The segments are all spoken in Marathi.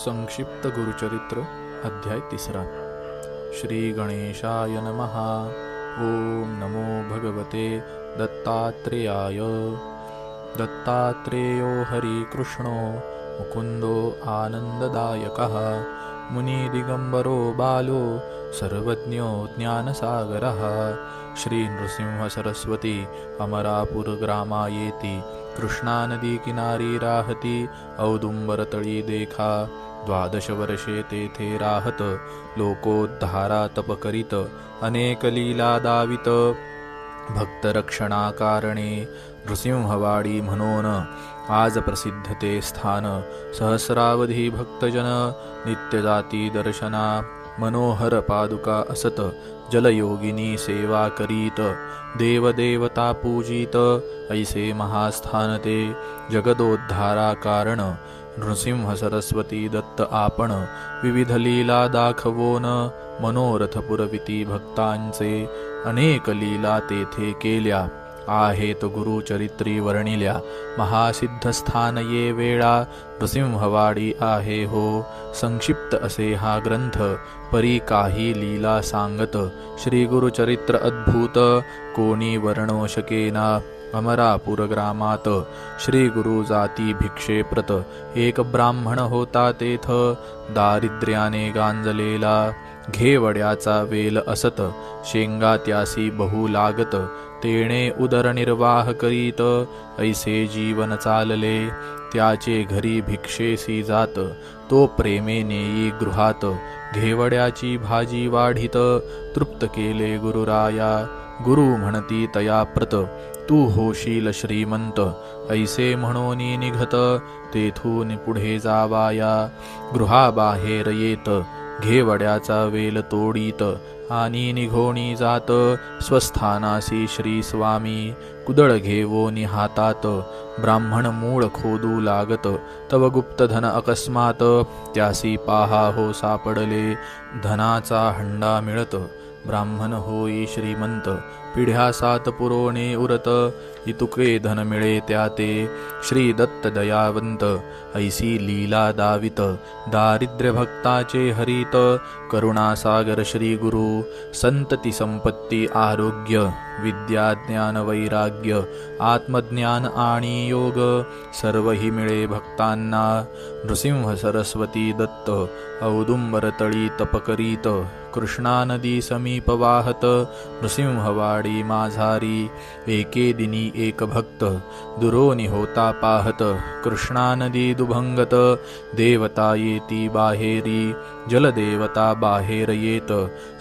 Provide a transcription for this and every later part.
संक्षिप्त गुरुचरित्र अध्याय तिसरा। श्री गणेशाय नमः। ओम नमो भगवते दत्तात्रेयाय। दत्तात्रेयो हरिकृष्णो मुकुन्दो आनन्ददायकः मुनिदिगम्बरो बालो सर्वज्ञो ज्ञानसागरः। श्रीनृसिंहसरस्वती अमरापुरग्रामायेति कृष्णानदीकिनारी राहति औदुम्बरतळी देखा द्वादशवर्षे ते थे राहत लोकोद्धारातपकरित अनेकलीलादावित भक्तरक्षणाकारणे नृसिंहवाडी म्हणून आज प्रसिद्ध ते स्थान सहस्रावधी भक्तजन नित्यजाती दर्शना मनोहर पादुका असत जलयोगिनी सेवा करीत देवदेवता पूजित ऐसे महास्थान ते जगदोद्धारा कारण नृसिंह सरस्वती दत्त आपण विविध लीला दाखवोन मनोरथ पुरविती भक्तांचे अनेक लीला तेथे केल्या. आहेत गुरुचरित्री वर्णिल्या. महासिद्धस्थान ये वेळा नृसिंहवाडी आहे हो. संक्षिप्त असे हा ग्रंथ. परी काही लीला सांगत श्री गुरुचरित्र अद्भुत कोणी वर्णो शकेना. अमरापूर ग्रामात श्री गुरु जाती भिक्षेप्रत. एक ब्राह्मण होता तेथ दारिद्र्याने गांजलेला. घेवड्याचा वेल असत शेंगा त्यासी बहु लागत. तेणे उदरनिर्वाह करीत ऐसे जीवन चालले त्याचे घरी भिक्षेसी जात तो प्रेमे नेई गृहात घेवड्याची भाजी वाढीत तृप्त केले गुरुराया गुरु म्हणती तया प्रत तू होशील श्रीमंत ऐसे म्हणून निघत तेथून पुढे जावाया गृहाबाहेर येत घेवड्याचा वेल तोडीत आणि निघोणी जात स्वस्थानासी श्री स्वामी कुदळ घेवो निहातात ब्राह्मण मूळ खोदू लागत तव गुप्त धन अकस्मात त्यासी पाहा हो सापडले धनाचा हंडा मिळत. ब्राह्मण होई श्रीमंत पिढ्या सात पुरोणे उरत इतुके धन मिळे त्या ते श्री दत्त दयावंत ऐसी लीला दावित दारिद्र्य भक्ताचे हरित करुणासागर श्री गुरु संतती संपत्ती आरोग्य विद्या ज्ञान वैराग्य आत्मज्ञान आणि योग सर्वही मिळे भक्तांना नृसिंह सरस्वती दत्त औदुंबरतळी तपकरीत कृष्णा नदी समीप वाहत नृसिंहवाडी माझारी एके दिनी एक भक्त दुरोनी होता पाहत कृष्णा नदी दुभंगत देवता येती बाहेरी जलदेवता बाहेर येत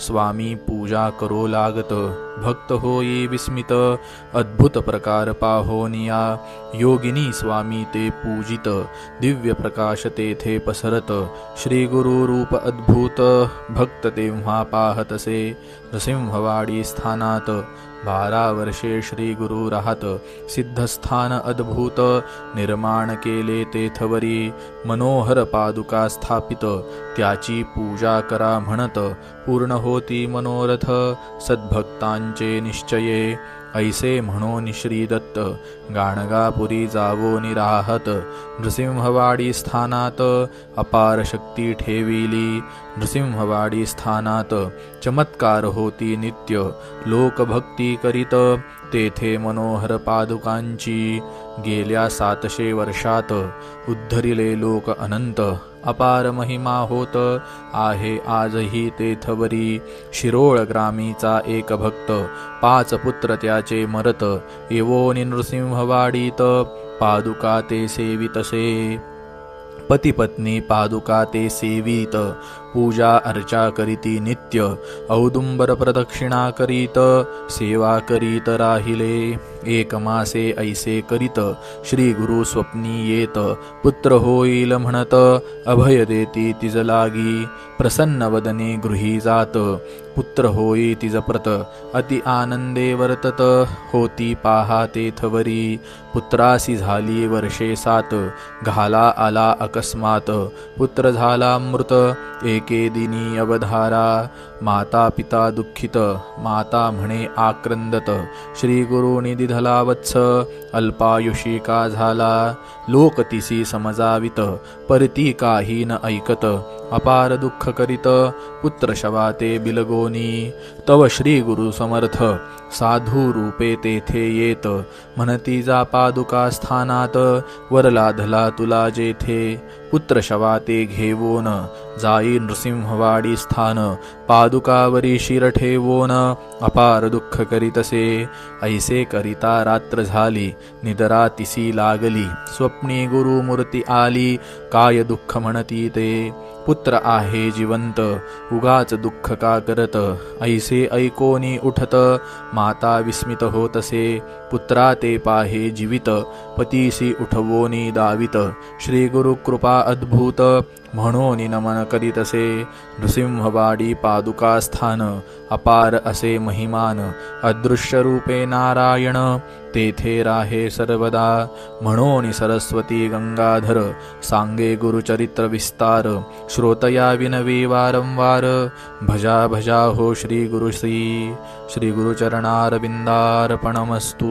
स्वामी पूजा करो लागत भक्त होई विस्मित अद्भुत प्रकार पाहोनिया योगिनी स्वामी ते पूजित दिव्य प्रकाश तेथे पसरत। श्री गुरु रूप अद्भुत भक्त तेव्हा पाहतसे नृसिंहवाडी स्थानात बारा वर्षे श्री गुरु राहत सिद्धस्थान अद्भुत निर्माण केले तेथवरी मनोहर पादुका स्थापित त्याची पूजा करा म्हणत पूर्ण होती मनोरथ सद्भक्तांचे निश्चये. ऐसे म्हणून श्री दत्त गाणगापुरी जावो निराहत नृसिंहवाडी स्थानात अपार शक्ती ठेविली. नृसिंहवाडी स्थानात चमत्कार होती नित्य लोकभक्ती करीत तेथे मनोहर पादुकांची गेल्या सातशे वर्षात उद्धरिले लोक अनंत अपार महिमा होत आहे. आजही तेथवरी शिरोळ ग्रामीचा एक भक्त पाच पुत्र त्याचे मरत येवोनी नृसिंहवाडीत पादुका ते सेवितसे. पतिपत्नी पादुका ते सेवित पूजा अर्चा करीती नित्य औदुंबर प्रदक्षिणा करीत सेवा करीत राहिले एक मासे ऐसे करीत श्री गुरु स्वप्नी येत पुत्र होईल म्हणत अभय देती तिज लागी प्रसन्न वदने गृही जात पुत्र होई तिज प्रत अति आनंदे वर्तत होती पाहा तेथवरी पुत्रासी झाली वर्षे सात घाला आला अकस्मात पुत्र झाला मृत एक दिनी अवधारा माता पिता दुःखित माता म्हणे आक्रंदत. श्रीगुरु निधिधला वत्स अल्पायुषी का झाला? लोक तिसी समजावित परती काही न ऐकत. अपार दुःख करीत पुत्र शवाते बिलगोनी. तव श्री गुरु समर्थ साधू रूपे तेथे येत. म्हणती जा पादुका स्थानात वर तुला जेथे. पुत्र शवाते घेवोन जाई नृसिंहवाडी स्थान पादुकावरी शिर ठेवोन अपार दुःख करीतसे. ऐसे करिता रात्र झाली निदरा तिसी लागली. स्वप्नी गुरुमूर्ती आली काय दुःख म्हणती ते. पुत्र आहे जिवंत उगाच दुःख का करत. ऐसे ऐकोनी उठत माता विस्मित होतसे. पुत्रा ते पाहे जीवित पतीसी उठवोनी दावित. श्री गुरु कृपा अद्भुत म्हणून नमन करीतसे नृसिंहवाडी पादुका स्थान अपार असे महिमान अदृश्य रूपे नारायण तेथे राहे सर्वदा. म्हणून सरस्वती गंगाधर सांगे गुरुचरित्र विस्तार श्रोतया विनवी वारंवार भजा भजा हो श्री गुरुश्री श्री गुरुचरणारविंदार्पणमस्तू